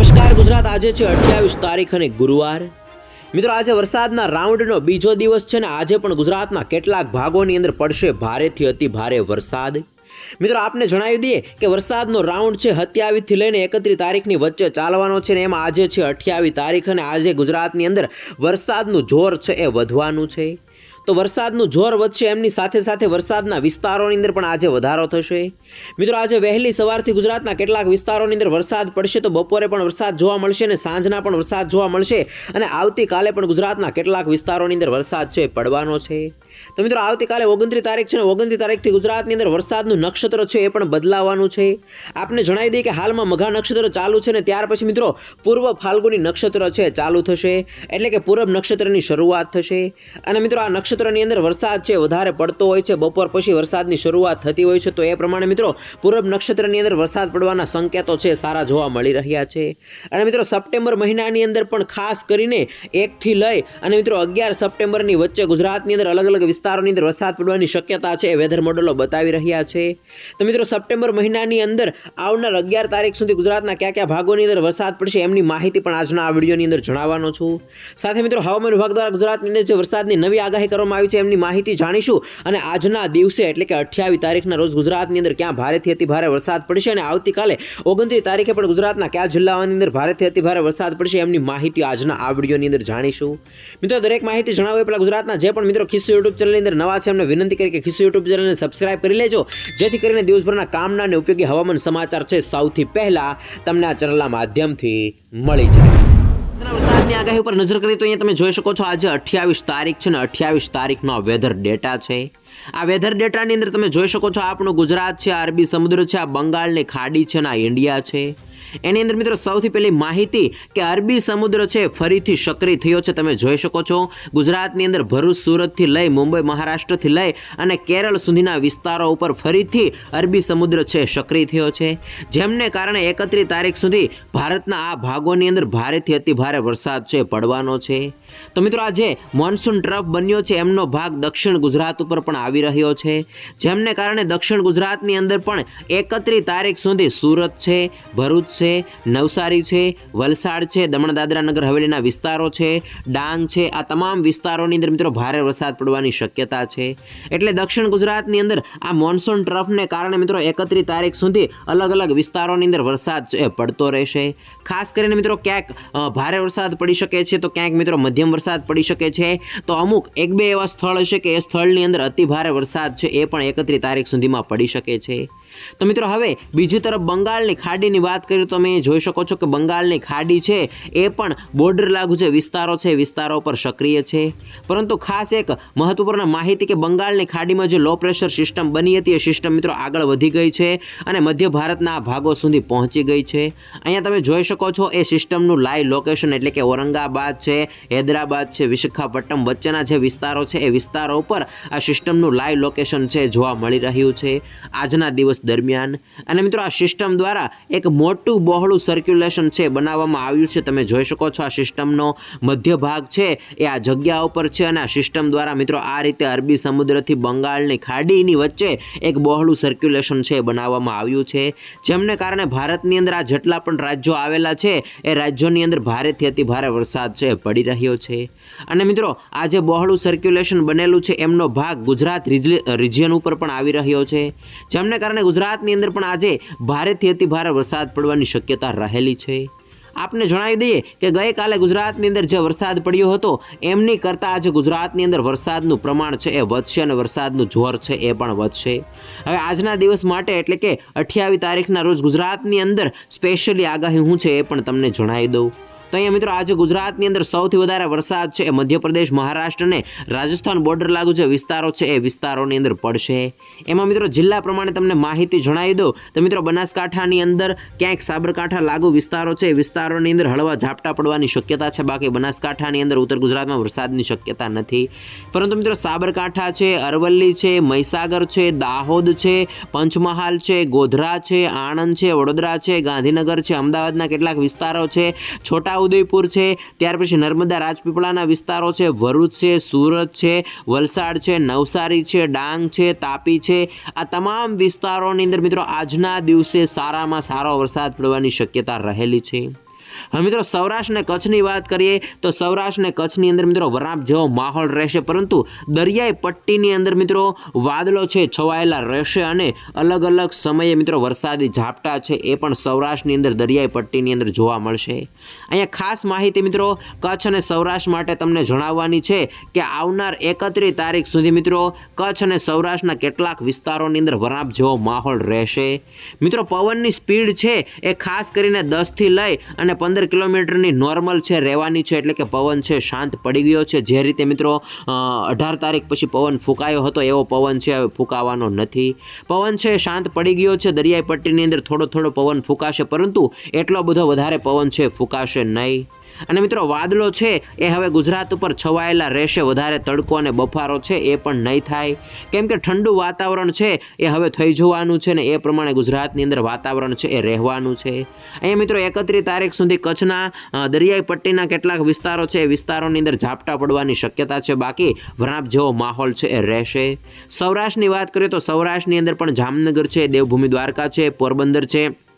નમસ્કાર, ગુજરાત આજે છે અઠ્યાવીસ તારીખ અને ગુરુવાર. મિત્રો, આજે વરસાદના રાઉન્ડનો બીજો દિવસ છે ને આજે પણ ગુજરાતના કેટલાક ભાગોની અંદર પડશે ભારેથી અતિ ભારે વરસાદ. મિત્રો, આપને જણાવી દઈએ કે વરસાદનો રાઉન્ડ છે સત્યાવીસથી લઈને એકત્રીસ તારીખની વચ્ચે ચાલવાનો છે ને એમાં આજે છે અઠ્યાવીસ તારીખ અને આજે ગુજરાતની અંદર વરસાદનું જોર છે એ વધવાનું છે. તો વરસાદનું જોર વધશે, એમની સાથે સાથે વરસાદના વિસ્તારોની અંદર પણ આજે વધારો થશે. મિત્રો, આજે વહેલી સવારથી ગુજરાતના કેટલાક વિસ્તારોની અંદર વરસાદ પડશે તો બપોરે પણ વરસાદ જોવા મળશે અને સાંજના પણ વરસાદ જોવા મળશે અને આવતીકાલે પણ ગુજરાતના કેટલાક વિસ્તારોની અંદર વરસાદ છે પડવાનો છે. તો મિત્રો, આવતીકાલે ઓગણત્રીસ તારીખ છે અને ઓગણત્રીસ તારીખથી ગુજરાતની અંદર વરસાદનું નક્ષત્ર છે એ પણ બદલાવાનું છે. આપને જણાવી દઈએ કે હાલમાં મઘા નક્ષત્ર ચાલુ છે ને ત્યાર પછી મિત્રો, પૂર્વ ફાલ્ગુની નક્ષત્ર છે ચાલુ થશે. એટલે કે પૂર્વ નક્ષત્રની શરૂઆત થશે. અને મિત્રો, આ નક્ષત્રની અંદર વરસાદ છે, વધારે પડતો હોય છે, બપોર પછી વરસાદની શરૂઆત થતી હોય છે, તો એ પ્રમાણે મિત્રો પૂર્વ નક્ષત્રની અંદર વરસાદ પડવાના સંકેતો છે, સારા જોવા મળી રહ્યા છે. અને મિત્રો સપ્ટેમ્બર મહિનાની અંદર પણ ખાસ કરીને એકથી લઈ અને મિત્રો અગિયાર સપ્ટેમ્બરની વચ્ચે ગુજરાતની અંદર અલગ અલગ વિસ્તારોની અંદર વરસાદ પડવાની શક્યતા છે એ વેધર મોડલો બતાવી રહ્યા છે. તો મિત્રો સપ્ટેમ્બર મહિનાની અંદર આવનાર અગિયાર તારીખ સુધી ગુજરાતના કયા કયા ભાગોની અંદર વરસાદ પડશે એમની માહિતી પણ આજના આ વિડીયોની અંદર જણાવવાનો છું. સાથે મિત્રો હવામાન વિભાગ દ્વારા ગુજરાતની અંદર જે વરસાદની નવી આગાહી કરવામાં આવી છે એમની માહિતી જાણીશું. અને આજના દિવસે એટલે કે અઠ્યાવીસ તારીખના રોજ ગુજરાતની અંદર ક્યાં ભારેથી અતિ ભારે વરસાદ પડશે અને આવતીકાલે ઓગણત્રીસ તારીખે પણ ગુજરાતના કયા જિલ્લાઓની અંદર ભારેથી અતિ ભારે વરસાદ પડશે એમની માહિતી આજના આ વિડીયોની અંદર જાણીશું. મિત્રો, દરેક માહિતી જણાવે પહેલાં ગુજરાતના જે પણ મિત્રો ખિસ્સુ યુટ્યુબ ચેનલની અંદર નવા છે, એમને વિનંતી કરી કે ખિસ્સુ યુટ્યુબ ચેનલને સબસ્ક્રાઇબ કરી લેજો. જેથી કરીને દિવસભરના કામના અને ઉપયોગી હવામાન સમાચાર છે સૌથી પહેલા તમને આ ચેનલના માધ્યમથી મળી જાય. આગાહી ઉપર નજર કરીએ તો અહીંયા તમે જોઈ શકો છો આજે અઠ્યાવીસ તારીખ છે ને અઠ્યાવીસ તારીખનો વેધર ડેટા છે. આ વેધર ડેટાની અંદર તમે જોઈ શકો છો આપણું ગુજરાત છે અરબી સમુદ્ર છે, આ બંગાળની ખાડી છે અને આ ઇન્ડિયા છે. એની અંદર મિત્રો સૌથી પહેલી માહિતી કે અરબી સમુદ્ર છે, ફરીથી સક્રિય થયો છે, તમે જોઈ શકો છો. ગુજરાતની અંદર ભરૂચ, સુરતથી લઈ મુંબઈ, મહારાષ્ટ્રથી લઈ અને કેરળ સુધીના વિસ્તારો ઉપર ફરીથી અરબી સમુદ્ર છે, સક્રિય થયો છે. જેમને કારણે એકત્રીસ તારીખ સુધી ભારતના આ ભાગોની અંદર ભારેથી અતિ ભારે વરસાદ છે, પડવાનો છે. તો મિત્રો આ જે મોન્સૂન ટ્રફ બન્યો છે, એમનો ભાગ દક્ષિણ ગુજરાત ઉપર પણ આવી રહ્યો છે, જેમને કારણે દક્ષિણ ગુજરાતની અંદર પણ એકત્રીસ તારીખ સુધી સુરત છે, ભરૂચ છે, નવસારી છે, વલસાડ છે દમણ દાદરા નગર હવેલીના વિસ્તારો છે, ડાંગ છે, આ તમામ વિસ્તારોની અંદર મિત્રો ભારે વરસાદ પડવાની શક્યતા છે. એટલે દક્ષિણ ગુજરાતની અંદર આ મોન્સૂન ટ્રફને કારણે મિત્રો એકત્રીસ તારીખ સુધી અલગ અલગ વિસ્તારોની અંદર વરસાદ છે, પડતો રહેશે. ખાસ કરીને મિત્રો ક્યાંક ભારે વરસાદ પડી શકે છે, તો ક્યાંક મિત્રો મધ્યમ વરસાદ પડી શકે છે. તો અમુક એક બે એવા સ્થળ હશે કે એ સ્થળની અંદર અતિ ભારે વરસાદ છે એ પણ એકત્રીસ તારીખ સુધીમાં પડી શકે છે. તો મિત્રો હવે બીજી તરફ બંગાળની ખાડીની વાત કરીએ તો તમે જોઈ શકો છો કે બંગાળની ખાડી છે એ પણ બોર્ડર લાગુ જે વિસ્તારો છે, વિસ્તારો પર સક્રિય છે. પરંતુ ખાસ એક મહત્વપૂર્ણ માહિતી કે બંગાળની ખાડીમાં જે લો પ્રેશર સિસ્ટમ બની હતી, એ સિસ્ટમ મિત્રો આગળ વધી ગઈ છે અને મધ્ય ભારતના ભાગો સુધી પહોંચી ગઈ છે. અહીંયા તમે જોઈ શકો છો એ સિસ્ટમનું લાઈવ લોકેશન એટલે કે ઔરંગાબાદ છે, હૈદરાબાદ છે, વિશાખાપટ્ટનમ વચ્ચેના જે વિસ્તારો છે, એ વિસ્તારો ઉપર આ સિસ્ટમનું લાઈવ લોકેશન છે જોવા મળી રહ્યું છે. આજના દિવસ દરમિયાન. અને મિત્રો, આ સિસ્ટમ દ્વારા એક મોટું બહોળું સર્ક્યુલેશન છે, બનાવવામાં આવ્યું છે. તમે જોઈ શકો છો આ સિસ્ટમનો મધ્ય ભાગ છે, એ આ જગ્યા ઉપર છે. અને આ સિસ્ટમ દ્વારા મિત્રો, આ રીતે અરબી સમુદ્રથી બંગાળની ખાડીની વચ્ચે એક બહોળું સર્ક્યુલેશન છે બનાવવામાં આવ્યું છે. જેમને કારણે ભારતની અંદર આ જેટલા પણ રાજ્યો આવેલા છે, એ રાજ્યોની અંદર ભારેથી અતિ ભારે વરસાદ છે પડી રહ્યો છે. અને મિત્રો, આ જે બહોળું સર્ક્યુલેશન બનેલું છે, એમનો ભાગ ગુજરાત રિજિયન ઉપર પણ આવી રહ્યો છે. જેમને કારણે ગુજરાતની અંદર પણ આજે ભારેથી અતિ ભારે વરસાદ પડવાની શક્યતા રહેલી છે. આપને જણાવી દઈએ કે ગઈકાલે ગુજરાતની અંદર જે વરસાદ પડ્યો હતો, એમની કરતાં આજે ગુજરાતની અંદર વરસાદનું પ્રમાણ છે એ વધશે અને વરસાદનું જોર છે એ પણ વધશે. હવે આજના દિવસ માટે એટલે કે અઠ્યાવીસ તારીખના રોજ ગુજરાતની અંદર સ્પેશિયલી આગાહી હું છે એ પણ તમને જણાવી દઉં. તો અહીંયા મિત્રો આજે ગુજરાતની અંદર સૌથી વધારે વરસાદ છે, એ મધ્યપ્રદેશ, મહારાષ્ટ્ર અને રાજસ્થાન બોર્ડર લાગુ જે વિસ્તારો છે, એ વિસ્તારોની અંદર પડશે. એમાં મિત્રો જિલ્લા પ્રમાણે તમને માહિતી જણાવી દઉં. તો મિત્રો બનાસકાંઠાની અંદર ક્યાંક સાબરકાંઠા લાગુ વિસ્તારો છે, એ વિસ્તારોની અંદર હળવા ઝાપટા પડવાની શક્યતા છે, બાકી બનાસકાંઠાની અંદર ઉત્તર ગુજરાતમાં વરસાદની શક્યતા નથી. પરંતુ મિત્રો સાબરકાંઠા છે, અરવલ્લી છે, મહીસાગર છે, દાહોદ છે, પંચમહાલ છે, ગોધરા છે, આણંદ છે, વડોદરા છે, ગાંધીનગર છે, અમદાવાદના કેટલાક વિસ્તારો છે, છોટા ઉદયપુર છે, ત્યાર પછી નર્મદા રાજપીપળાના વિસ્તારો છે, ભરૂચ છે, સુરત છે, વલસાડ છે, નવસારી છે, ડાંગ છે, તાપી છે. આ તમામ વિસ્તારોની અંદર મિત્રો આજના દિવસે સારામાં સારો વરસાદ પડવાની શક્યતા રહેલી છે. હવે મિત્રો સૌરાષ્ટ્ર અને કચ્છની વાત કરીએ તો સૌરાષ્ટ્ર અને કચ્છની અંદર મિત્રો વરાપ જેવો માહોલ રહેશે, પરંતુ દરિયાઈ પટ્ટીની અંદર મિત્રો વાદળો છે, છવાયેલા રહેશે અને અલગ અલગ સમયે મિત્રો વરસાદી ઝાપટા છે એ પણ સૌરાષ્ટ્રની અંદર દરિયાઈ પટ્ટીની અંદર જોવા મળશે. અહીંયા ખાસ માહિતી મિત્રો કચ્છ અને સૌરાષ્ટ્ર માટે તમને જણાવવાની છે કે આવનાર એકત્રીસ તારીખ સુધી મિત્રો કચ્છ અને સૌરાષ્ટ્રના કેટલાક વિસ્તારોની અંદર વરાપ જેવો માહોલ રહેશે. મિત્રો પવનની સ્પીડ છે એ ખાસ કરીને દસથી લઈ અને પંદર કિલોમીટરની નોર્મલ છે, રહેવાની છે, એટલે કે પવન છે, શાંત પડી ગયો છે. જે રીતે મિત્રો અઢાર તારીખ પછી પવન ફૂંકાયો હતો, એવો પવન છે, હવે ફૂંકાવાનો નથી. પવન છે, શાંત પડી ગયો છે, દરિયાઈ પટ્ટીની અંદર થોડો થોડો પવન ફૂંકાશે, પરંતુ એટલો બધો વધારે પવન છે, ફૂંકાશે નહીં. અને મિત્રો, વાદળો છે, એ હવે ગુજરાત ઉપર છવાયેલા રહેશે. વધારે તડકો અને બફારો છે, એ પણ નહીં થાય. કેમ કે ઠંડુ વાતાવરણ છે, એ હવે થઈ જવાનું છે ને એ પ્રમાણે ગુજરાતની અંદર વાતાવરણ છે, એ રહેવાનું છે. અહીંયા મિત્રો, એકત્રીસ તારીખ સુધી કચ્છના દરિયાઈ પટ્ટીના કેટલાક વિસ્તારો છે, એ વિસ્તારોની અંદર ઝાપટા પડવાની શક્યતા છે. બાકી વરાપ જેવો માહોલ છે, એ રહેશે. સૌરાષ્ટ્રની વાત કરીએ તો સૌરાષ્ટ્રની અંદર પણ જામનગર છે, દેવભૂમિ દ્વારકા છે, પોરબંદર છે.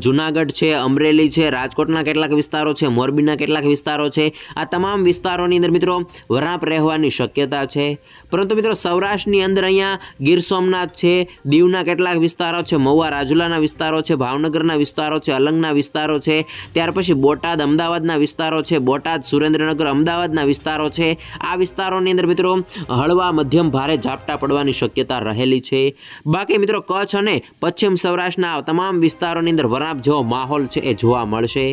જુનાગઢ છે, અમરેલી છે, રાજકોટના કેટલાક વિસ્તારો છે, મોરબીના કેટલાક વિસ્તારો છે. આ તમામ વિસ્તારોની અંદર મિત્રો વરાપ રહેવાની શક્યતા છે. પરંતુ મિત્રો સૌરાષ્ટ્રની અંદર અહીંયા ગીર સોમનાથ છે, દીવના કેટલાક વિસ્તારો છે, મહુવા રાજુલાના વિસ્તારો છે, ભાવનગરના વિસ્તારો છે, અલંગના વિસ્તારો છે. ત્યાર પછી બોટાદ, અમદાવાદના વિસ્તારો છે, બોટાદ, સુરેન્દ્રનગર, અમદાવાદના વિસ્તારો છે. આ વિસ્તારોની અંદર મિત્રો હળવા, મધ્યમ, ભારે ઝાપટા પડવાની શક્યતા રહેલી છે. બાકી મિત્રો કચ્છ અને પશ્ચિમ સૌરાષ્ટ્રના તમામ વિસ્તારોની અંદર વરાપ જેવો માહોલ છે એ જોવા મળશે.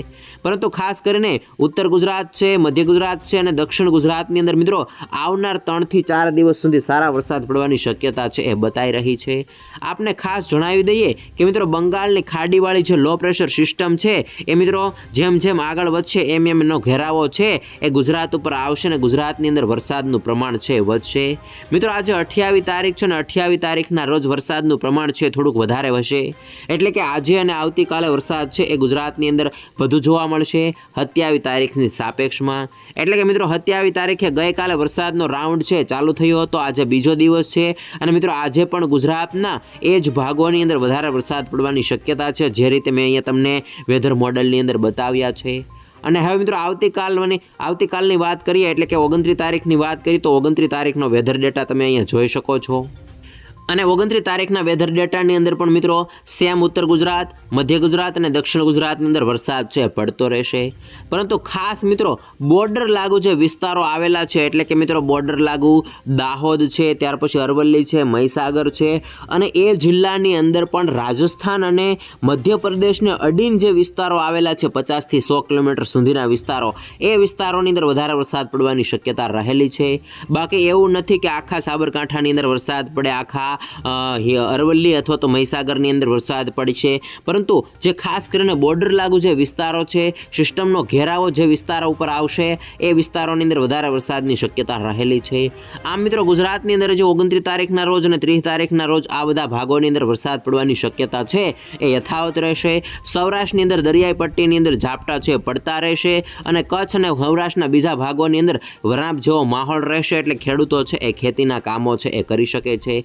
પરંતુ ખાસ કરીને ઉત્તર ગુજરાત છે, મધ્ય ગુજરાત છે અને દક્ષિણ ગુજરાતની અંદર મિત્રો આવનાર ત્રણથી ચાર દિવસ સુધી સારા વરસાદ પડવાની શક્યતા છે એ બતાવી રહી છે. આપને ખાસ જણાવી દઈએ કે મિત્રો બંગાળની ખાડીવાળી જે લો પ્રેશર સિસ્ટમ છે એ મિત્રો જેમ જેમ આગળ વધશે એમ એમ એનો ઘેરાવો છે એ ગુજરાત ઉપર આવશે ને ગુજરાતની અંદર વરસાદનું પ્રમાણ છે વધશે. મિત્રો આજે અઠ્યાવીસ તારીખ છે ને અઠ્યાવીસ તારીખના રોજ વરસાદનું પ્રમાણ છે થોડુંક વધારે હશે. એટલે કે આજે અને આવતીકાલે વરસાદ છે એ ગુજરાતની અંદર વધુ જોવા મળશે. સત્યાવીસ તારીખની સાપેક્ષમાં. એટલે કે મિત્રો સત્યાવીસ તારીખે ગઈકાલે વરસાદનો રાઉન્ડ છે, ચાલુ થયો હતો. આજે બીજો દિવસ છે. અને મિત્રો, આજે પણ ગુજરાતના એ જ ભાગોની અંદર વધારે વરસાદ પડવાની શક્યતા છે, જે રીતે મેં અહીંયા તમને વેધર મોડલની અંદર બતાવ્યા છે. અને હવે મિત્રો, આવતીકાલની આવતીકાલની વાત કરીએ, એટલે કે ઓગણત્રીસ તારીખની વાત કરીએ, તો ઓગણત્રીસ તારીખનો વેધર ડેટા તમે અહીંયા જોઈ શકો છો. અને ઓગણત્રીસ તારીખના વેધર ડેટાની અંદર પણ મિત્રો, સેમ ઉત્તર ગુજરાત, મધ્ય ગુજરાત અને દક્ષિણ ગુજરાતની અંદર વરસાદ છે, પડતો રહેશે. પરંતુ ખાસ મિત્રો બોર્ડર લાગુ જે વિસ્તારો આવેલા છે, એટલે કે મિત્રો બોર્ડર લાગુ દાહોદ છે, ત્યાર પછી અરવલ્લી છે, મહીસાગર છે, અને એ જિલ્લાની અંદર પણ રાજસ્થાન અને મધ્યપ્રદેશને અડીન જે વિસ્તારો આવેલા છે, પચાસથી સો કિલોમીટર સુધીના વિસ્તારો, એ વિસ્તારોની અંદર વધારે વરસાદ પડવાની શક્યતા રહેલી છે. બાકી એવું નથી કે આખા સાબરકાંઠાની અંદર વરસાદ પડે, આખા અરવલ્લી અથવા તો મહીસાગરની અંદર વરસાદ પડશે પરંતુ જે ખાસ કરીને બોર્ડર લાગુ જે વિસ્તારો છે, સિસ્ટમનો ઘેરાવો જે વિસ્તારો ઉપર આવશે, એ વિસ્તારોની અંદર વધારે વરસાદની શક્યતા રહેલી છે. આમ મિત્રો, ગુજરાતની અંદર જે ઓગણત્રીસ તારીખના રોજ અને ત્રીસ તારીખના રોજ આ બધા ભાગોની અંદર વરસાદ પડવાની શક્યતા છે, એ યથાવત રહેશે. સૌરાષ્ટ્રની અંદર દરિયાઈ પટ્ટીની અંદર ઝાપટા છે, પડતા રહેશે અને કચ્છ અને સૌરાષ્ટ્રના બીજા ભાગોની અંદર વરાપ જેવો માહોલ રહેશે એટલે ખેડૂતો છે એ ખેતીના કામો છે એ કરી શકે છે.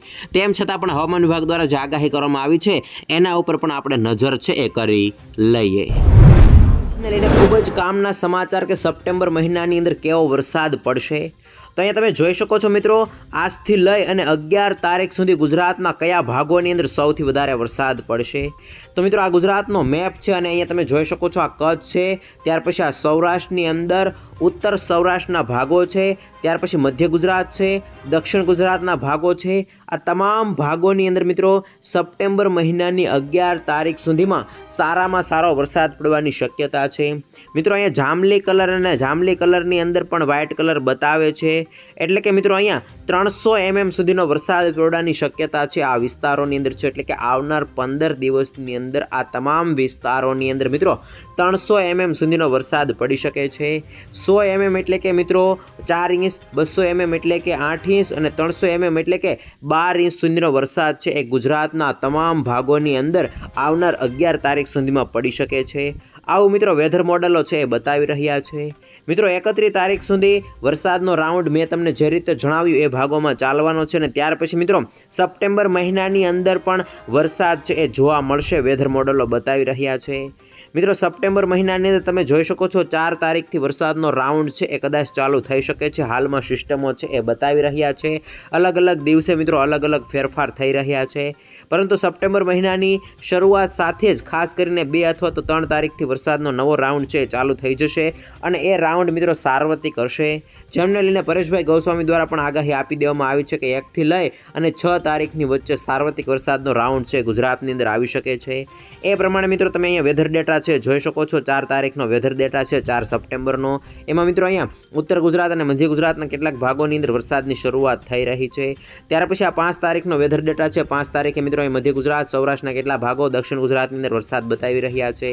તેમ છતાં પણ હવામાન વિભાગ દ્વારા જે આગાહી કરવામાં આવી છે, એના ઉપર પણ આપણે નજર છે એ કરી લઈએ. લઈને ખૂબ જ કામના સમાચાર કે સપ્ટેમ્બર મહિનાની અંદર કેવો વરસાદ પડશે? તો અહીંયા તમે જોઈ શકો છો મિત્રો, આજથી લઈ અને અગિયાર તારીખ સુધી ગુજરાતના કયા ભાગોની અંદર સૌથી વધારે વરસાદ પડશે? તો મિત્રો, આ ગુજરાતનો મેપ છે અને અહીંયા તમે જોઈ શકો છો આ કચ્છ છે, ત્યાર પછી આ સૌરાષ્ટ્રની અંદર ઉત્તર સૌરાષ્ટ્રના ભાગો છે, ત્યાર પછી મધ્ય ગુજરાત છે, દક્ષિણ ગુજરાતના ભાગો છે. આ તમામ ભાગોની અંદર મિત્રો, સપ્ટેમ્બર મહિનાની અગિયાર તારીખ સુધીમાં સારામાં સારો વરસાદ પડવાની શક્યતા છે. મિત્રો, અહીંયા જાંબલી કલર અને જાંબલી કલરની અંદર પણ વ્હાઇટ કલર બતાવે છે. એટલે કે મિત્રો, અહીંયા ત્રણસો એમએમ સુધીનો વરસાદ પડવાની શક્યતા છે આ વિસ્તારોની અંદર છે. એટલે કે આવનાર પંદર દિવસની અંદર આ તમામ વિસ્તારોની અંદર મિત્રો ત્રણસો એમએમ સુધીનો વરસાદ પડી શકે છે. સો એમએમ એટલે કે મિત્રો ચાર ઇંચ, બસો એમએમ એટલે કે આઠ ઇંચ અને ત્રણસો એમએમ એટલે કે બાર ઇંચ સુધીનો વરસાદ છે એ ગુજરાતના તમામ ભાગોની અંદર આવનાર અગિયાર તારીખ સુધીમાં પડી શકે છે. આવું મિત્રો વેધર મોડલો છે એ બતાવી રહ્યા છે. મિત્રો એકત્રીસ તારીખ સુધી વરસાદનો રાઉન્ડ મેં તમને જે રીતે જણાવ્યું એ ભાગોમાં ચાલવાનો છે ને ત્યાર પછી મિત્રો, સપ્ટેમ્બર મહિનાની અંદર પણ વરસાદ છે એ જોવા મળશે વેધર મોડલો બતાવી રહ્યા છે. મિત્રો, સપ્ટેમ્બર મહિનાની અંદર તમે જોઈ શકો છો, ચાર તારીખથી વરસાદનો રાઉન્ડ છે એ કદાચ ચાલુ થઈ શકે છે, હાલમાં સિસ્ટમો છે એ બતાવી રહ્યા છે. અલગ અલગ દિવસે મિત્રો અલગ અલગ ફેરફાર થઈ રહ્યા છે. પરંતુ સપ્ટેમ્બર મહિનાની શરૂઆત સાથે જ, ખાસ કરીને બે અથવા તો ત્રણ તારીખથી વરસાદનો નવો રાઉન્ડ છે ચાલુ થઈ જશે અને એ રાઉન્ડ મિત્રો સાર્વત્રિક હશે. જેમને લઈને પરેશભાઈ ગૌસ્વામી દ્વારા પણ આગાહી આપી દેવામાં આવી છે કે એકથી લઈ અને છ તારીખની વચ્ચે સાર્વત્રિક વરસાદનો રાઉન્ડ છે ગુજરાતની અંદર આવી શકે છે. એ પ્રમાણે મિત્રો તમે અહીંયા વેધર ડેટા છે જોઈ શકો છો. ચાર તારીખનો વેધર ડેટા છે, ચાર સપ્ટેમ્બરનો. એમાં મિત્રો અહીંયા ઉત્તર ગુજરાત અને મધ્ય ગુજરાતના કેટલાક ભાગોની અંદર વરસાદની શરૂઆત થઈ રહી છે. ત્યાર પછી આ પાંચ તારીખનો વેધર ડેટા છે, પાંચ તારીખે મિત્રો અહીં મધ્ય ગુજરાત, સૌરાષ્ટ્રના કેટલા ભાગો, દક્ષિણ ગુજરાતની અંદર વરસાદ બતાવી રહ્યા છે.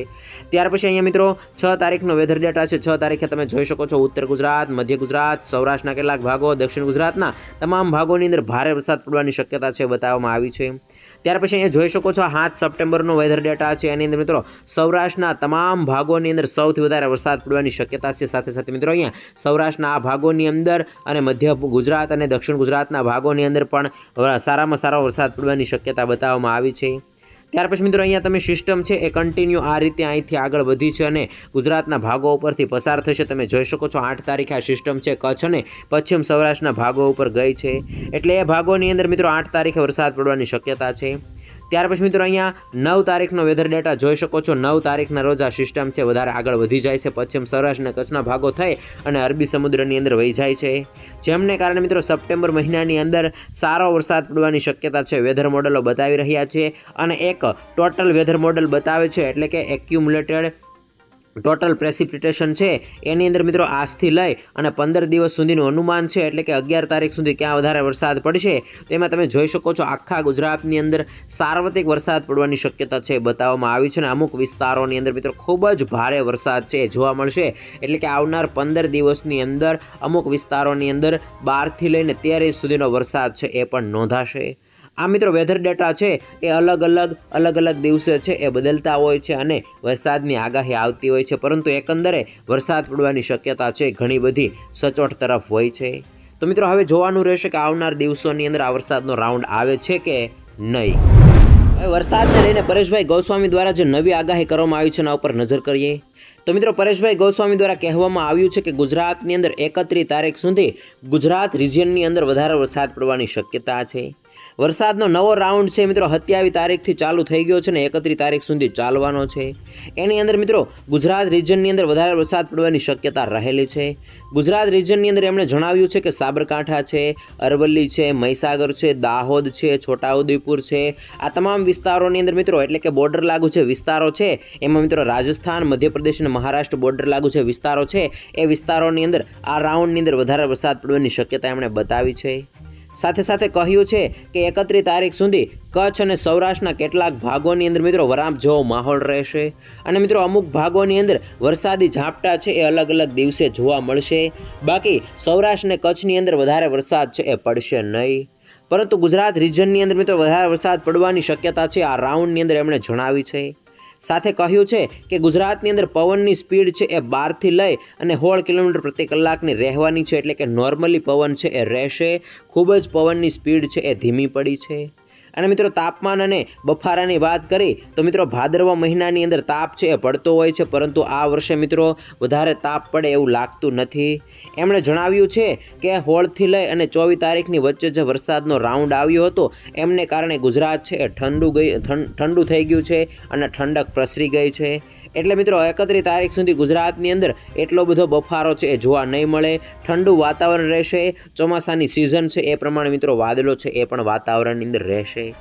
ત્યાર પછી અહીંયા મિત્રો, છ તારીખનો વેધર ડેટા છે. છ તારીખે તમે જોઈ શકો છો ઉત્તર ગુજરાત, મધ્ય ગુજરાત, સૌરાષ્ટ્રના કેટલાક ભાગો, દક્ષિણ ગુજરાતના તમામ ભાગોની અંદર ભારે વરસાદ પડવાની શક્યતા છે, બતાવવામાં આવી છે. ત્યાર પછી અહીંયા જોઈ શકો છો સાત સપ્ટેમ્બરનો વેધર ડેટા છે. એની અંદર મિત્રો સૌરાષ્ટ્રના તમામ ભાગોની અંદર સૌથી વધારે વરસાદ પડવાની શક્યતા છે. સાથે સાથે મિત્રો અહીંયા સૌરાષ્ટ્રના આ ભાગોની અંદર અને મધ્ય ગુજરાત અને દક્ષિણ ગુજરાતના ભાગોની અંદર પણ સારામાં સારો વરસાદ પડવાની શક્યતા બતાવવામાં આવી છે. ત્યાર પછી મિત્રો અહીંયા તમે સિસ્ટમ છે એ કન્ટિન્યુ આ રીતે અહીંથી આગળ વધી છે અને ગુજરાતના ભાગો ઉપરથી પસાર થશે. તમે જોઈ શકો છો આઠ તારીખે આ સિસ્ટમ છે કચ્છ અને પશ્ચિમ સૌરાષ્ટ્રના ભાગો ઉપર ગઈ છે. એટલે એ ભાગોની અંદર મિત્રો આઠ તારીખે વરસાદ પડવાની શક્યતા છે. ત્યાર પછી મિત્રો અહીંયા નવ તારીખનો વેધર ડેટા જોઈ શકો છો. નવ તારીખના રોજ આ સિસ્ટમ છે, વધારે આગળ વધી જાય છે. પશ્ચિમ સૌરાષ્ટ્ર અને કચ્છના ભાગો થઈ અને અરબી સમુદ્રની અંદર વહી જાય છે. જેમને કારણે મિત્રો સપ્ટેમ્બર મહિનાની અંદર સારો વરસાદ પડવાની શક્યતા છે. વેધર મોડલો બતાવી રહ્યા છે અને એક ટોટલ વેધર મોડલ બતાવે છે, એટલે કે એક્યુમ્યુલેટેડ ટોટલ પ્રેસિપિટેશન છે. એની અંદર મિત્રો આજથી લઈ અને પંદર દિવસ સુધીનું અનુમાન છે. એટલે કે અગિયાર તારીખ સુધી ક્યાં વધારે વરસાદ પડશે. તેમાં તમે જોઈ શકો છો આખા ગુજરાતની અંદર સાર્વત્રિક વરસાદ પડવાની શક્યતા છે બતાવવામાં આવી છે. અને અમુક વિસ્તારોની અંદર મિત્રો ખૂબ જ ભારે વરસાદ છે જોવા મળશે. એટલે કે આવનાર પંદર દિવસની અંદર અમુક વિસ્તારોની અંદર બારથી લઈને તેર સુધીનો વરસાદ છે એ પણ નોંધાશે. આ મિત્રો વેધર ડેટા છે, એ અલગ અલગ અલગ અલગ દિવસે છે, એ બદલતા હોય છે અને વરસાદની આગાહી આવતી હોય છે, પરંતુ એકંદરે વરસાદ પડવાની શક્યતા છે, ઘણી બધી સચોટ તરફ હોય છે. તો મિત્રો, હવે જોવાનું રહેશે કે આવનાર દિવસોની અંદર આ વરસાદનો રાઉન્ડ આવે છે કે નહીં. હવે વરસાદને લઈને પરેશભાઈ ગૌસ્વામી દ્વારા જે નવી આગાહી કરવામાં આવી છે, એના ઉપર નજર કરીએ. તો મિત્રો, પરેશભાઈ ગૌસ્વામી દ્વારા કહેવામાં આવ્યું છે કે ગુજરાતની અંદર એકત્રીસ તારીખ સુધી ગુજરાત રિજિયનની અંદર વધારે વરસાદ પડવાની શક્યતા છે. વરસાદનો નવો રાઉન્ડ છે મિત્રો. સત્યાવીસ તારીખથી ચાલુ થઈ ગયો છે ને એકત્રીસ તારીખ સુધી ચાલવાનો છે. એની અંદર મિત્રો, ગુજરાત રિજનની અંદર વધારે વરસાદ પડવાની શક્યતા રહેલી છે. ગુજરાત રિજનની અંદર એમણે જણાવ્યું છે કે સાબરકાંઠા છે, અરવલ્લી છે, મહીસાગર છે, દાહોદ છે, છોટાઉદેપુર છે. આ તમામ વિસ્તારોની અંદર મિત્રો, એટલે કે બોર્ડર લાગુ છે વિસ્તારો છે, એમાં મિત્રો રાજસ્થાન, મધ્યપ્રદેશ અને મહારાષ્ટ્ર બોર્ડર લાગુ છે વિસ્તારો છે, એ વિસ્તારોની અંદર આ રાઉન્ડની અંદર વધારે વરસાદ પડવાની શક્યતા એમણે બતાવી છે. સાથે સાથે કહ્યું છે કે એકત્રીસ તારીખ સુધી કચ્છ અને સૌરાષ્ટ્રના કેટલાક ભાગોની અંદર મિત્રો વરાપ જેવો માહોલ રહેશે. અને મિત્રો અમુક ભાગોની અંદર વરસાદી ઝાપટા છે એ અલગ અલગ દિવસે જોવા મળશે. બાકી સૌરાષ્ટ્ર અને કચ્છની અંદર વધારે વરસાદ છે એ પડશે નહીં. પરંતુ ગુજરાત રિજનની અંદર મિત્રો વધારે વરસાદ પડવાની શક્યતા છે આ રાઉન્ડની અંદર એમણે જણાવી છે. સાથે કહ્યું છે કે ગુજરાતની અંદર પવનની સ્પીડ છે એ બારથી લઈ અને સોળ કિલોમીટર પ્રતિ કલાકની રહેવાની છે, એટલે કે નોર્મલી પવન છે એ રહેશે. ખૂબ જ પવનની સ્પીડ છે એ ધીમી પડી છે. અને મિત્રો તાપમાન અને બફારાની વાત કરી, તો મિત્રો ભાદરવા મહિનાની અંદર તાપ છે એ પડતો હોય છે, પરંતુ આ વર્ષે મિત્રો વધારે તાપ પડે એવું લાગતું નથી. એમણે જણાવ્યું છે કે હોળથી લઈ અને ચોવીસ તારીખની વચ્ચે જે વરસાદનો રાઉન્ડ આવ્યો હતો, એમને કારણે ગુજરાત છે એ ઠંડુ ગઈ, ઠંડુ થઈ ગયું છે અને ઠંડક પ્રસરી ગઈ છે. એટલે મિત્રો, એકત્રીસ તારીખ સુધી ગુજરાતની અંદર એટલો બધો બફારો છે એ જોવા નહીં મળે. ઠંડુ વાતાવરણ રહેશે. ચોમાસાની સિઝન છે એ પ્રમાણે મિત્રો વાદળો છે એ પણ વાતાવરણની અંદર રહેશે.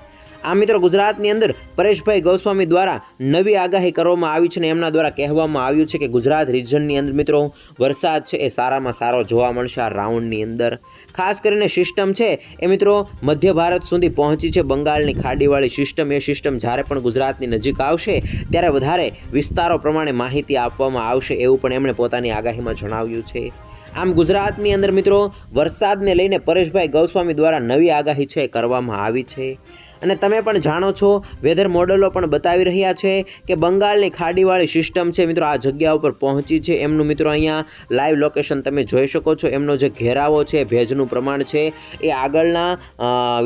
આ મિત્રો ગુજરાતની અંદર પરેશભાઈ ગૌસ્વામી દ્વારા નવી આગાહી કરવામાં આવી છે અને એમના દ્વારા કહેવામાં આવ્યું છે કે ગુજરાત રિજનની અંદર મિત્રો વરસાદ છે એ સારામાં સારો જોવા મળશે આ રાઉન્ડની અંદર. ખાસ કરીને સિસ્ટમ છે એ મિત્રો મધ્ય ભારત સુધી પહોંચી છે. બંગાળની ખાડીવાળી સિસ્ટમ એ સિસ્ટમ જ્યારે પણ ગુજરાતની નજીક આવશે ત્યારે વધારે વિસ્તારો પ્રમાણે માહિતી આપવામાં આવશે એવું પણ એમણે પોતાની આગાહીમાં જણાવ્યું છે. આમ ગુજરાતની અંદર મિત્રો વરસાદને લઈને પરેશભાઈ ગૌસ્વામી દ્વારા નવી આગાહી છે કરવામાં આવી છે. અને તમે પણ જાણો છો, વેધર મોડલો પણ બતાવી રહ્યા છે કે બંગાળની ખાડીવાળી સિસ્ટમ છે, મિત્રો, આ જગ્યા ઉપર પહોંચી છે. એમનું, મિત્રો, અહીંયા લાઈવ લોકેશન તમે જોઈ શકો છો. એમનો જે ઘેરાવો છે, ભેજનું પ્રમાણ છે, એ આગળના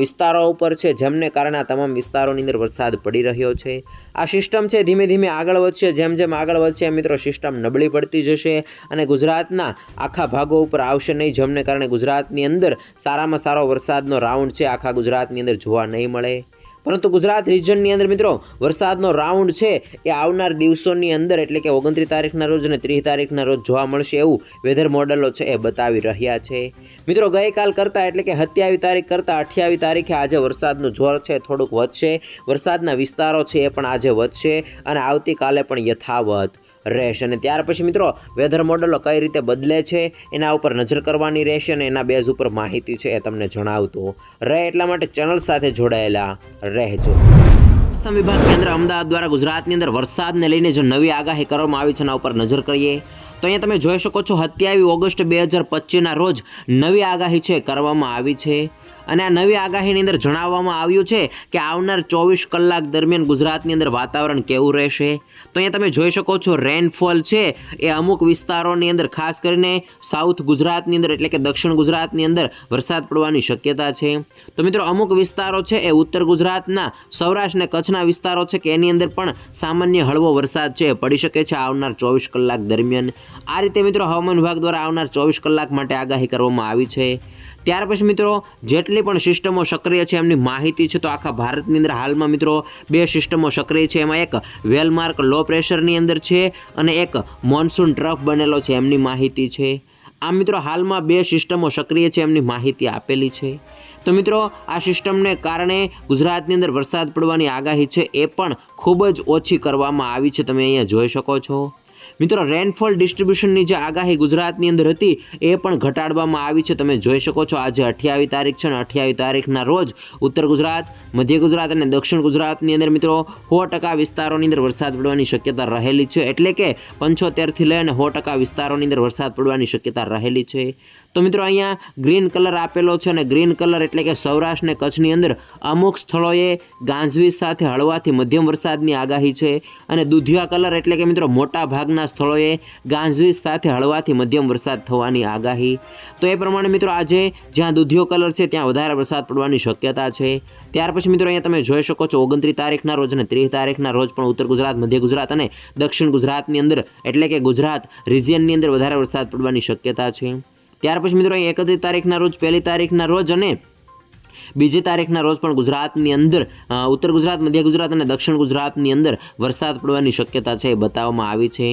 વિસ્તારો ઉપર છે, જેમને કારણે આ તમામ વિસ્તારોની અંદર વરસાદ પડી રહ્યો છે. આ સિસ્ટમ છે, ધીમે ધીમે આગળ વધશે. જેમ જેમ આગળ વધશે, મિત્રો, સિસ્ટમ નબળી પડતી જશે અને ગુજરાતના આખા ભાગો ઉપર આવશે નહીં. જેમને કારણે ગુજરાતની અંદર સારામાં સારો વરસાદનો રાઉન્ડ છે, આખા ગુજરાતની અંદર જોવા નહીં મળે. પરંતુ ગુજરાત રિજનની અંદર મિત્રો, વરસાદનો રાઉન્ડ છે, એ આવનાર દિવસોની અંદર, એટલે કે ઓગણત્રીસ તારીખના રોજ અને ત્રીસ તારીખના રોજ જોવા મળશે એવું વેધર મોડલો છે એ બતાવી રહ્યા છે. મિત્રો, ગઈકાલ કરતાં, એટલે કે સત્યાવીસ તારીખ કરતાં અઠ્યાવીસ તારીખે આજે વરસાદનું જોર છે, થોડુંક વધશે. વરસાદના વિસ્તારો છે એ પણ આજે વધશે અને આવતીકાલે પણ યથાવત. રહેશે. અને ત્યાર પછી મિત્રો વેધર મોડલો કઈ રીતે બદલે છે, એના ઉપર નજર કરવાની રહેશે અને એના બેઝ ઉપર માહિતી છે એ તમને જણાવતો રહે. એટલા માટે ચેનલ સાથે જોડાયેલા રહેજો. મોસમ વિભાગ કેન્દ્ર અમદાવાદ દ્વારા ગુજરાતની અંદર વરસાદને લઈને જે નવી આગાહી કરવામાં આવી છે, એના ઉપર નજર કરીએ. તો અહીંયા તમે જોઈ શકો છો સત્યાવીસ ઓગસ્ટ બે હજાર પચીસના રોજ નવી આગાહી છે, કરવામાં આવી છે. અને આ નવી આગાહીની અંદર જણાવવામાં આવ્યું છે કે આવનાર ચોવીસ કલાક દરમિયાન ગુજરાતની અંદર વાતાવરણ કેવું રહેશે? તો અહીંયા તમે જોઈ શકો છો રેનફોલ છે. એ અમુક વિસ્તારોની અંદર, ખાસ કરીને સાઉથ ગુજરાતની અંદર, એટલે કે દક્ષિણ ગુજરાતની અંદર વરસાદ પડવાની શક્યતા છે. તો મિત્રો, અમુક વિસ્તારો છે એ ઉત્તર ગુજરાતના, સૌરાષ્ટ્ર અને કચ્છના વિસ્તારો છે કે એની અંદર પણ સામાન્ય હળવો વરસાદ છે પડી શકે છે આવનાર ચોવીસ કલાક દરમિયાન. આ રીતે મિત્રો, હવામાન વિભાગ દ્વારા આવનાર ચોવીસ કલાક માટે આગાહી કરવામાં આવી છે. ત્યાર પછી મિત્રો, જેટલી પણ સિસ્ટમો સક્રિય છે એમની માહિતી છે, તો આખા ભારતની અંદર હાલમાં મિત્રો બે સિસ્ટમો સક્રિય છે. એમાં એક વેલમાર્ક લો પ્રેશરની અંદર છે અને એક મોન્સૂન ટ્રફ બનેલો છે, એમની માહિતી છે. આ મિત્રો, હાલમાં બે સિસ્ટમો સક્રિય છે, એમની માહિતી આપેલી છે. તો મિત્રો, આ સિસ્ટમને કારણે ગુજરાતની અંદર વરસાદ પડવાની આગાહી છે, એ પણ ખૂબ જ ઓછી કરવામાં આવી છે. તમે અહીંયા જોઈ શકો છો. મિત્રો રેનફોલ ડિસ્ટ્રીબ્યુશનની જે આગાહી ગુજરાતની અંદર હતી, એ પણ ઘટાડવામાં આવી છે. તમે જોઈ શકો છો, આજે અઠ્યાવીસ તારીખ છે અને અઠ્યાવીસ તારીખના રોજ ઉત્તર ગુજરાત, મધ્ય ગુજરાત અને દક્ષિણ ગુજરાતની અંદર મિત્રો, સો ટકા વિસ્તારોની અંદર વરસાદ પડવાની શક્યતા રહેલી છે. એટલે કે પંચોતેરથી લઈ અને સો ટકા વિસ્તારોની અંદર વરસાદ પડવાની શક્યતા રહેલી છે. તો મિત્રો અહીંયા ગ્રીન કલર આપેલો છે અને ગ્રીન કલર એટલે કે સૌરાષ્ટ્ર અને કચ્છની અંદર અમુક સ્થળોએ ગાંજવીજ સાથે હળવાથી મધ્યમ વરસાદની આગાહી છે અને દૂધિયા કલર એટલે કે મિત્રો મોટા ભાગના સ્થળોએ ગાંજવીજ સાથે હળવાથી મધ્યમ વરસાદ થવાની આગાહી. તો એ પ્રમાણે મિત્રો આજે જ્યાં દૂધિયો કલર છે ત્યાં વધારે વરસાદ પડવાની શક્યતા છે. ત્યાર પછી મિત્રો અહીંયા તમે જોઈ શકો છો ઓગણત્રીસ તારીખના રોજ અને ત્રીસ તારીખના રોજ પણ ઉત્તર ગુજરાત, મધ્ય ગુજરાત અને દક્ષિણ ગુજરાતની અંદર એટલે કે ગુજરાત રિજિયનની અંદર વધારે વરસાદ પડવાની શક્યતા છે. ત્યાર પછી મિત્રો અહીં એકત્રીસ તારીખના રોજ, પહેલી તારીખના રોજ અને બીજી તારીખના રોજ પણ ગુજરાતની અંદર ઉત્તર ગુજરાત, મધ્ય ગુજરાત અને દક્ષિણ ગુજરાતની અંદર વરસાદ પડવાની શક્યતા છે એ બતાવવામાં આવી છે.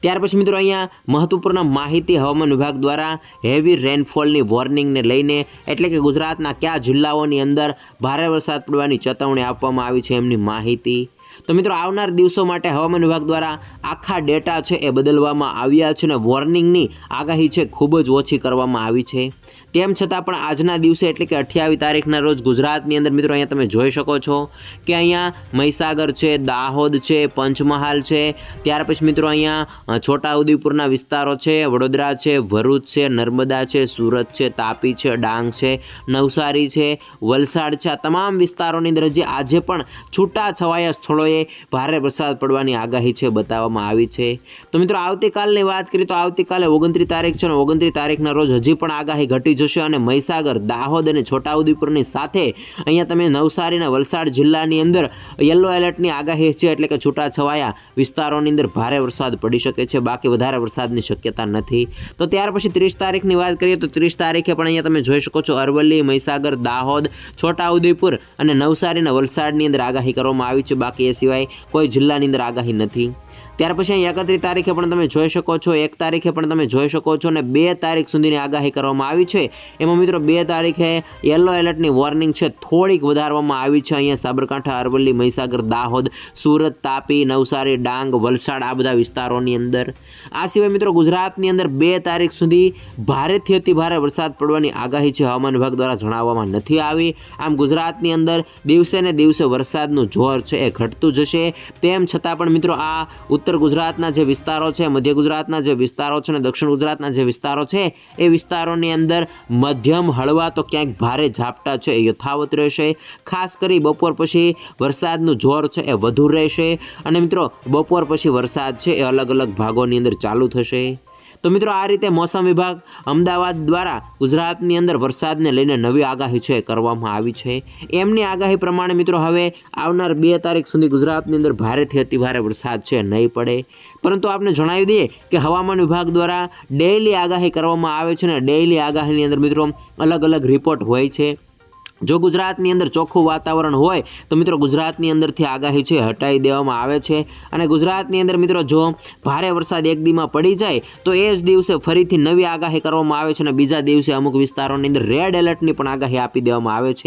ત્યાર પછી મિત્રો અહીંયા મહત્વપૂર્ણ માહિતી હવામાન વિભાગ દ્વારા હેવી રેનફોલની વોર્નિંગને લઈને એટલે કે ગુજરાતના કયા જિલ્લાઓની અંદર ભારે વરસાદ પડવાની ચેતવણી આપવામાં આવી છે એમની માહિતી. તો મિત્રો, આવનાર દિવસો માટે હવામાન વિભાગ દ્વારા આખા ડેટા છે એ બદલવામાં આવ્યા છે અને વોર્નિંગની આગાહી છે ખૂબ જ ઓછી કરવામાં આવી છે. તેમ છતાં પણ આજના દિવસે એટલે કે અઠ્યાવીસ તારીખના રોજ ગુજરાતની અંદર મિત્રો અહીંયા તમે જોઈ શકો છો કે અહીંયા મહીસાગર છે, દાહોદ છે, પંચમહાલ છે. ત્યાર પછી મિત્રો અહીંયા છોટાઉદેપુરના વિસ્તારો છે, વડોદરા છે, ભરૂચ છે, નર્મદા છે, સુરત છે, તાપી છે, ડાંગ છે, નવસારી છે, વલસાડ છે. આ તમામ વિસ્તારોની અંદર જે આજે પણ છૂટા છવાયા સ્થળોએ ભારે વરસાદ પડવાની આગાહી છે, બતાવવામાં આવી છે. તો મિત્રો આવતીકાલની વાત કરીએ તો આવતીકાલે ઓગણત્રીસ તારીખ છે અને ઓગણત્રીસ તારીખના રોજ હજી પણ આગાહી ઘટી જશે. અને મહીસાગર, દાહોદ અને છોટાઉદેપુરની સાથે અહીંયા તમે નવસારી અને વલસાડ જિલ્લાની અંદર યલો એલર્ટની આગાહી છે એટલે કે છૂટા છવાયા વિસ્તારોની અંદર ભારે વરસાદ પડી શકે છે. બાકી વધારે વરસાદની શક્યતા નથી. તો ત્યાર પછી ત્રીસ તારીખની વાત કરીએ તો ત્રીસ તારીખે પણ અહીંયા તમે જોઈ શકો છો અરવલ્લી, મહીસાગર, દાહોદ, છોટાઉદેપુર અને નવસારી અને વલસાડની અંદર આગાહી કરવામાં આવી છે. બાકી એ સિવાય કોઈ જિલ્લાની અંદર આગાહી નથી. ત્યાર પછી અહીં એકત્રીસ તારીખે પણ તમે જોઈ શકો છો, એક તારીખે પણ તમે જોઈ શકો છો અને બે તારીખ સુધીની આગાહી કરવામાં આવી છે. એમાં મિત્રો બે તારીખે યલો એલર્ટની વોર્નિંગ છે, થોડીક વધારવામાં આવી છે. અહીંયા સાબરકાંઠા, અરવલ્લી, મહીસાગર, દાહોદ, સુરત, તાપી, નવસારી, ડાંગ, વલસાડ આ બધા વિસ્તારોની અંદર. આ સિવાય મિત્રો ગુજરાતની અંદર બે તારીખ સુધી ભારેથી અતિ ભારે વરસાદ પડવાની આગાહી છે હવામાન વિભાગ દ્વારા જણાવવામાં નથી આવી. આમ ગુજરાતની અંદર દિવસે ને દિવસે વરસાદનું જોર છે એ ઘટતું જશે. તેમ છતાં પણ મિત્રો આ ઉત્તર ગુજરાતના જે વિસ્તારો છે, મધ્ય ગુજરાતના જે વિસ્તારો છે અને દક્ષિણ ગુજરાતના જે વિસ્તારો છે, એ વિસ્તારોની અંદર મધ્યમ હળવા તો ક્યાંક ભારે ઝાપટા છે, એ યથાવત રહેશે. ખાસ કરી બપોર પછી વરસાદનું જોર છે, એ વધુ રહેશે. અને મિત્રો, બપોર પછી વરસાદ છે, એ અલગ અલગ ભાગોની અંદર ચાલુ થશે. તો મિત્રો આ રીતે મોસમ વિભાગ અમદાવાદ દ્વારા ગુજરાતની અંદર વરસાદને લઈને નવી આગાહી છે, કરવામાં આવી છે. એમની આગાહી પ્રમાણે મિત્રો હવે આવનાર બે તારીખ સુધી ગુજરાતની અંદર ભારેથી અતિભારે વરસાદ છે, નહીં પડે. પરંતુ આપને જણાવી દઈએ કે હવામાન વિભાગ દ્વારા ડેઇલી આગાહી કરવામાં આવે છે ને ડેઇલી આગાહીની અંદર મિત્રો અલગ અલગ રિપોર્ટ હોય છે. જો ગુજરાતની અંદર ચોખ્ખું વાતાવરણ હોય, તો મિત્રો ગુજરાતની અંદરથી આગાહી છે હટાવી દેવામાં આવે છે. અને ગુજરાતની અંદર મિત્રો જો ભારે વરસાદ એક દીમાં પડી જાય, તો એ જ દિવસે ફરીથી નવી આગાહી કરવામાં આવે છે અને બીજા દિવસે અમુક વિસ્તારોની અંદર રેડ એલર્ટની પણ આગાહી આપી દેવામાં આવે છે.